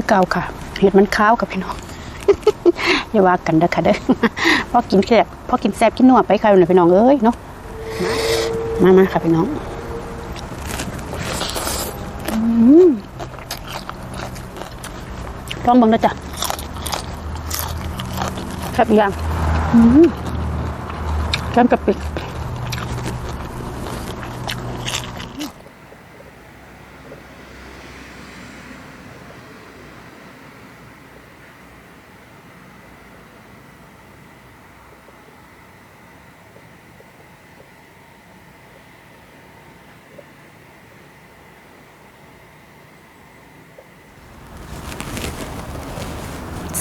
คือเก่าค่ะ เห็ดมันขาวกับพี่น้องอย่าว่ากันเด้อค่ะเด้อพอกินแซ่บพอกินแซ่บกินนัวไปค่ะพี่น้องเอ้ยเนาะมามาค่ะพี่น้องลองเบังนะจ๊ะครับย่างแก้มกะปิ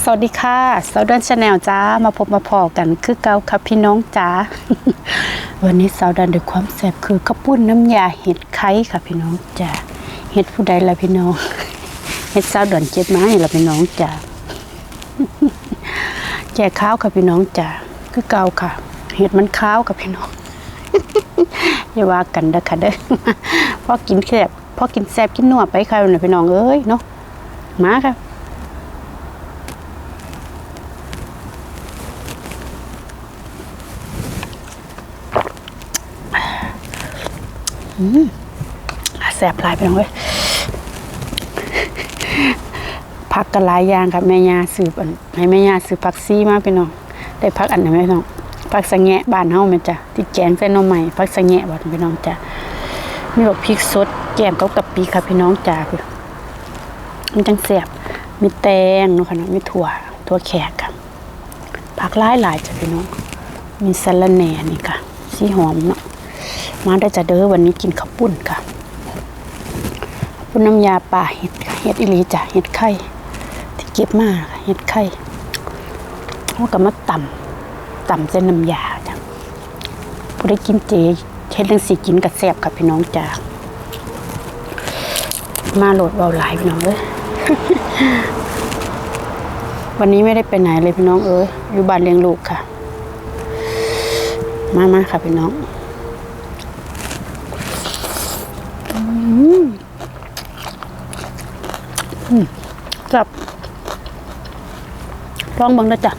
สวัสดีค่ะสาวดอนชาแนลจ้า มาพบมาพอกันคือเก่าครับพี่น้องจ้า วันนี้สาวดอนด้วยความแซ่บคือข้าวปุ้นน้ำยาเห็ดไข่ค่ะพี่น้องจ้า เห็ดผู้ใดล่ะพี่น้อง เห็ดสาวดอนเจ็ดไม้ล่ะพี่น้องจ้า แจกข้าวค่ะพี่น้องจ้า คือเก่าค่ะ เห็ดมันข้าวค่ะพี่น้อง อย่าว่ากันเด้อค่ะเด้อพอกินแซ่บพอกินแซ่บกินนัวไปค่ะพี่น้องเอ้ยเนาะ มาค่ะ แสบลายไปน้องเว้ยผักกันหลายอย่างครับแม่ยาสืบอันให้แม่ยาสืบผักซีมาพี่น้อง ได้ผักอันไหนไหมน้องผักสะแงะบานเฮาแม่นจ้ะที่แกงใส่น่อใหม่ผักสะแงะบ่พี่น้องจ้ะมีบักพริกสด แกมกับกะปิครับพี่น้องจ้ะคือมันจังแสบมีแตงเนาะค่ะเนาะมีถั่วถั่วแขกครับผักหลายหลายจ้ะพี่น้อง มีสะระแหน่นี่ค่ะสีหอมเนาะ มาได้จะเด้อวันนี้กินข้าวปุ้นค่ะปุ้นน้ำยาป่าเห็ดเห็ดอิลีจ้ะเห็ดไข่ที่เก็บมาเห็ดไข่เขาก็มาต่ำต่ำเส้นน้ำยาจ้ะผู้ได้กินเจเห็ดเรื่องสีกินกับแซ่บค่ะพี่น้องจ้ะมาโหลดเบาหลายพี่น้องเอ้ยวันนี้ไม่ได้ไปไหนเลยพี่น้องเอ้ยอยู่บ้านเลี้ยงลูกค่ะ มามาค่ะพี่น้อง จับลองบังนะจ๊ะ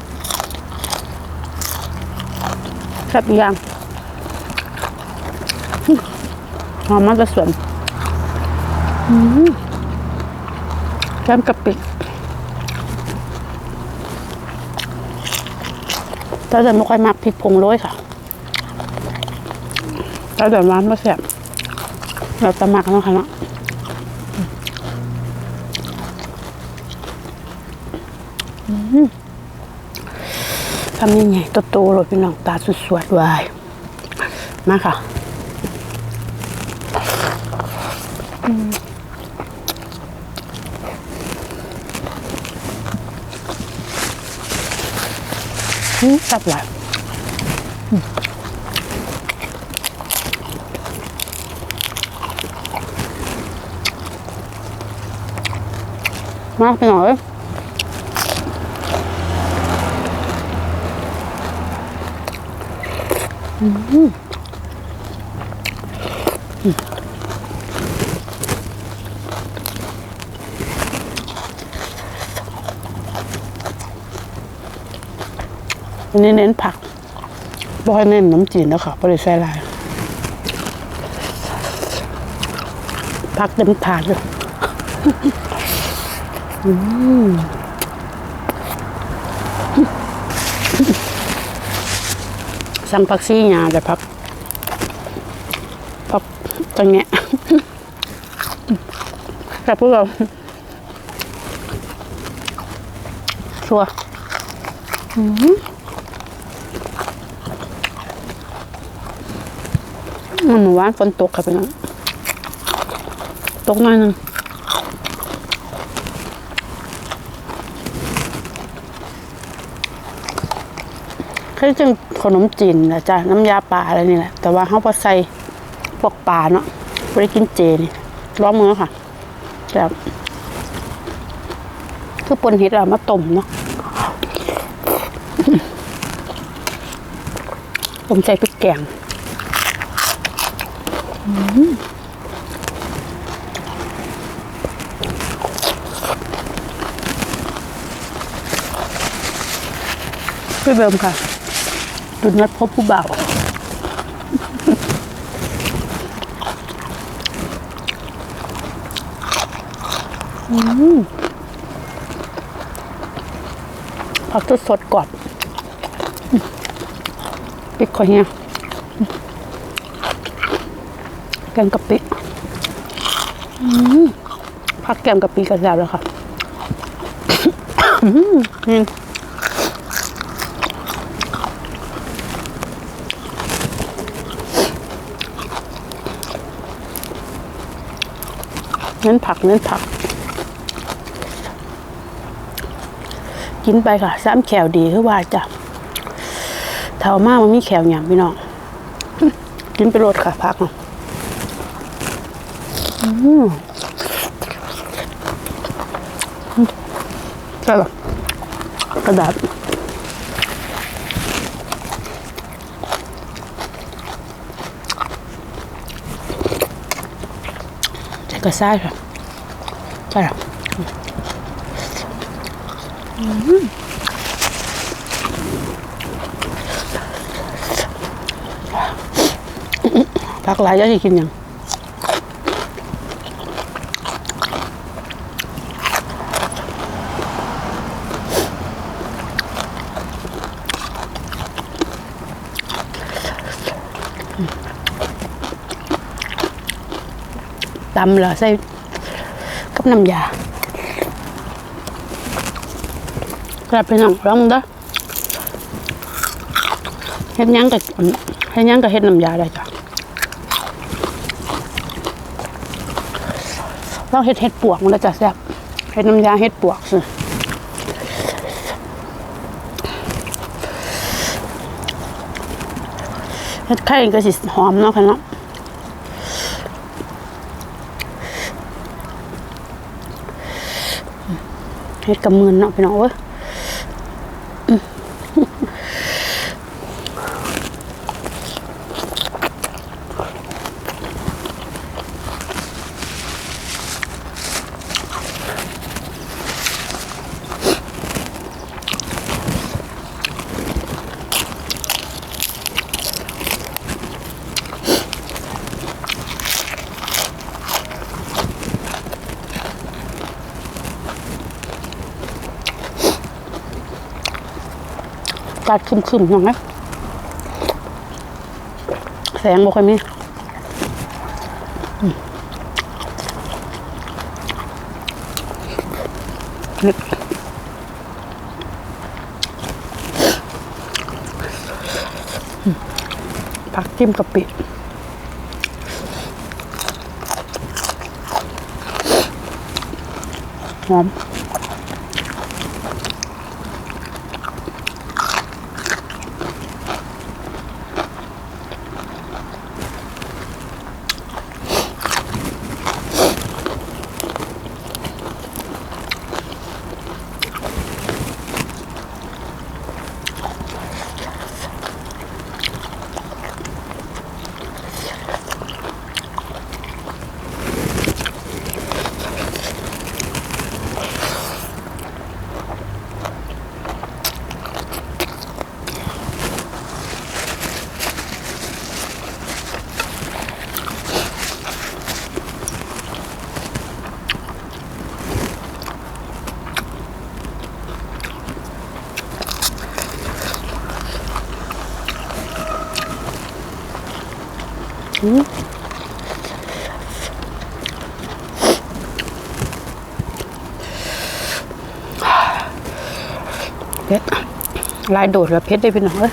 จับอย่างหอมมากจะสวนแก้มกะปิแต่เดี๋ยวไม่ค่อยมักพริกผงโรยค่ะแต่เดี๋ยวร้านมาแซ่บเราจะหมักนะคะเนาะ ทำยังไงตัวโตเลยพี่น้องตาสุดสวดวาย มาค่ะอืมอืมจับหลายมมาพี่น้องเอ้ย อันนี้เน้นผักบ่ให้เน้นน้ำจีนแล้วค่ะบริใส่ลาย ผักเต็มถาดเลย อืม สั่งผักซี่ยาแต่ผักผักจังเงี้ยแต่พวกเราชัวร์มันหมู่บ้านฝนตกค่ะพี่น้องตกหน่อยนึง คือจึงขนมจีนนะจ๊ะน้ำยาปลาอะไรนี่แหละ แต่ว่าเขาพอใส่พวกปลาเนาะไปกินเจนี่ล้อมือค่ะแบบคือปนเห็ดรามาต้มเนาะต้มใส่พริกแกงพี่เบิมค่ะ ดุนัดพบผู้บ่าวผักสดๆก่อนปิดคอยเนี่ยแกงกะปิผักแกงกะปิกระแซบแล้วค่ะ อืม เน้นผักเน้นผัก กินไปค่ะซ้ำแขวดีคือว่าจ้ะเท่ามากมันมีแขวหยำพี่น้อง กินไปโรดค่ะผักน่ะอืมใช่หรอกระดาษ ก็ใช่ค่ะใช่ค่ะพักหลายจะกินยัง ตำเหรอใส่กับน้ำยาครับพี่น้องลองเด้อเฮ็ดยังกับเฮ็ดยังกับเฮ็ดน้ำยาได้จ้ะลองเฮ็ดเฮ็ดปวกมันจะแซ่บเฮ็ดน้ำยาเฮ็ดปวกสิเฮ็ดไข่ก็สิหอมเนาะค่ะเนาะ เฮ็ดกับมือเนาะพี่น้องเว้ย อืมกัดขึ้มๆอย่างนี้แสงบ่ค่อยมีอืมนี่ผักจิ้มกะปิหอม เพชรลายโดดกับเพชรได้พี่น้องเอ้ย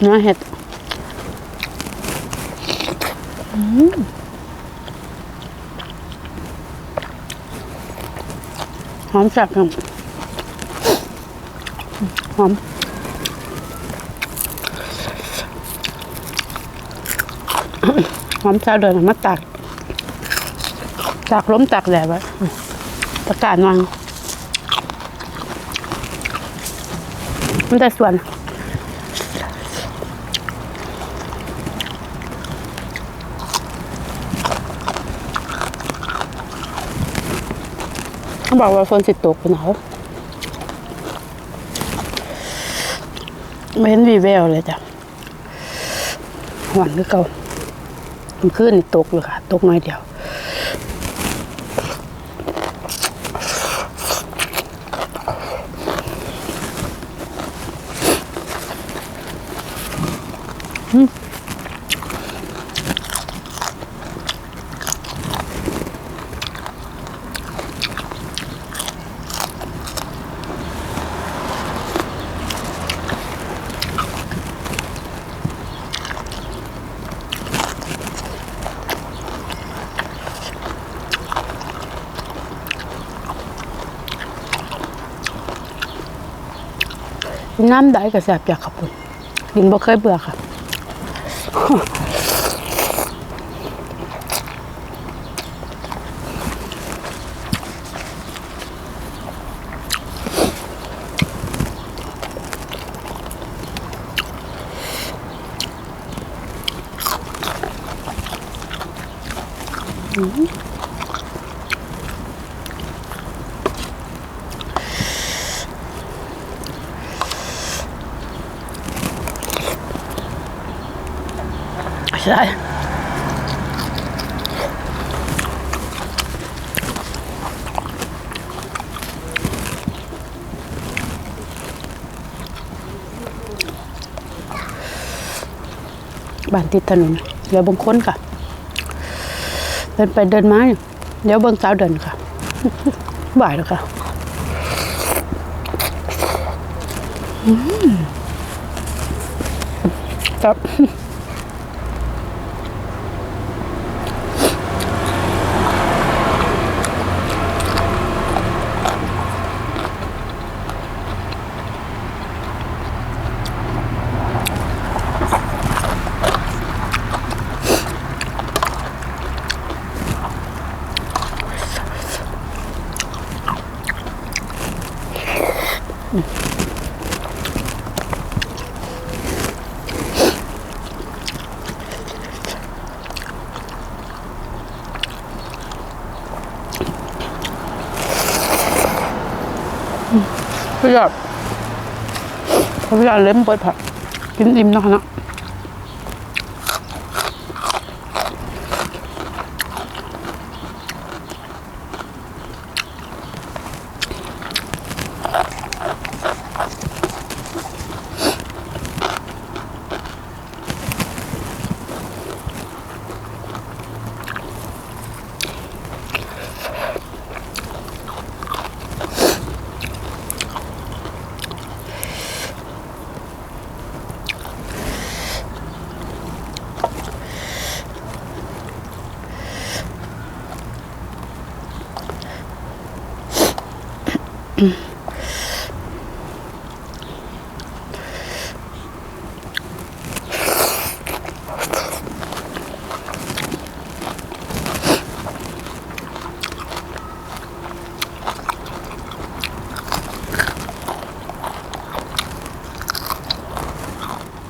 เนื้อเห็ดหอมจัดครับหอมหอมชาเดินมาตากตากล้มตากแดดไว้ประกาศวางมันแต่ส่วน เขาบอกว่าฝนสิตกหนาวไม่เห็นวีแววเลยจ้ะหวานคือเก่ามันขึ้นนี่ตกเลยค่ะ ตกน้อยเดียว น้ำได้ก็แสบอยากขับปุ่นกินบ่เคยเบื่อค่ะ ใช่บ้านติดถนนเดี๋ยวบางคนค่ะ เดินไปเดินมาเนี่ยเดี๋ยวเบิ่งสาวเดินค่ะ บ่ายแล้วค่ะอืมครับ พี่ยอดพี่ยอเล่มเปิดผักกินอิ่มนะคะเนาะ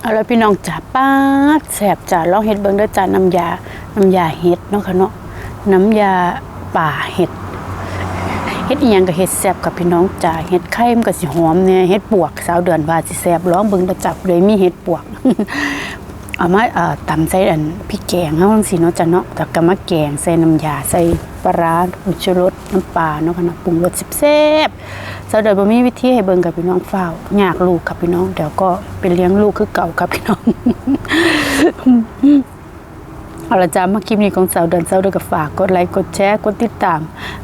เอาละพี่น้องจ๋าป้าแสบจ๋าลองเห็ดเบิ่งเด้อจ้าน้ำยา น้ำยาเห็ดเนาะค่ะเนาะน้ำยาป่าเห็ดเฮ็ดอีหยังก็เฮ็ดแซ่บกับพี่น้องจ๋าเฮ็ดไข่มันก็สิหอมเนี่ยเฮ็ดปวกสาวเดือนว่าสิแซ่บลองเบิ่งด้อจับเลยมีเฮ็ดปวกเอามาเอ่อตำใส่อันพริกแกงเฮาจังซี่เนาะจ้ะเนาะแต่ก็มาแกงใส่น้ำยาใส่ ปลาร้าผงชูรสน้ำปลาเนาะค่ะเนาะปรุงรสแซ่บๆสาเดือนบ่มีวิธีให้เบิ่งกับพี่น้องฟ้าวยากลูกครับพี่น้อง เดี๋ยวก็ไปเลี้ยงลูกคือเก่าครับพี่น้องเอาละจ้ามาคลิปนี้ของสาวเดินสาวเดินกับฝากกดไลค์กดแชร์กดติดตาม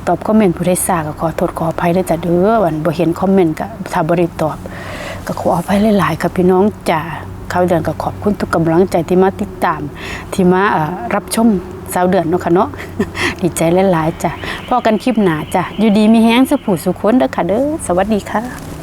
ตอบคอมเมนต์ผู้ใดทราบก็ขอโทษขออภัยด้วยจ้ะเด้อวันบ่เห็นคอมเมนต์ก็ถ้าบ่ได้ตอบ ก็ขออภัยหลายๆครับพี่น้องจ้า ข้าวเดือนก็ขอบคุณทุกกำลังใจที่มาติดตาม ที่มารับชมสาวเดือนเนาะค่ะเนาะดีใจหลายๆจ้ะพอกันคลิปหนาจ้ะอยู่ดีมีแห้งสุผูสุขคนเด้อค่ะเด้อสวัสดีค่ะ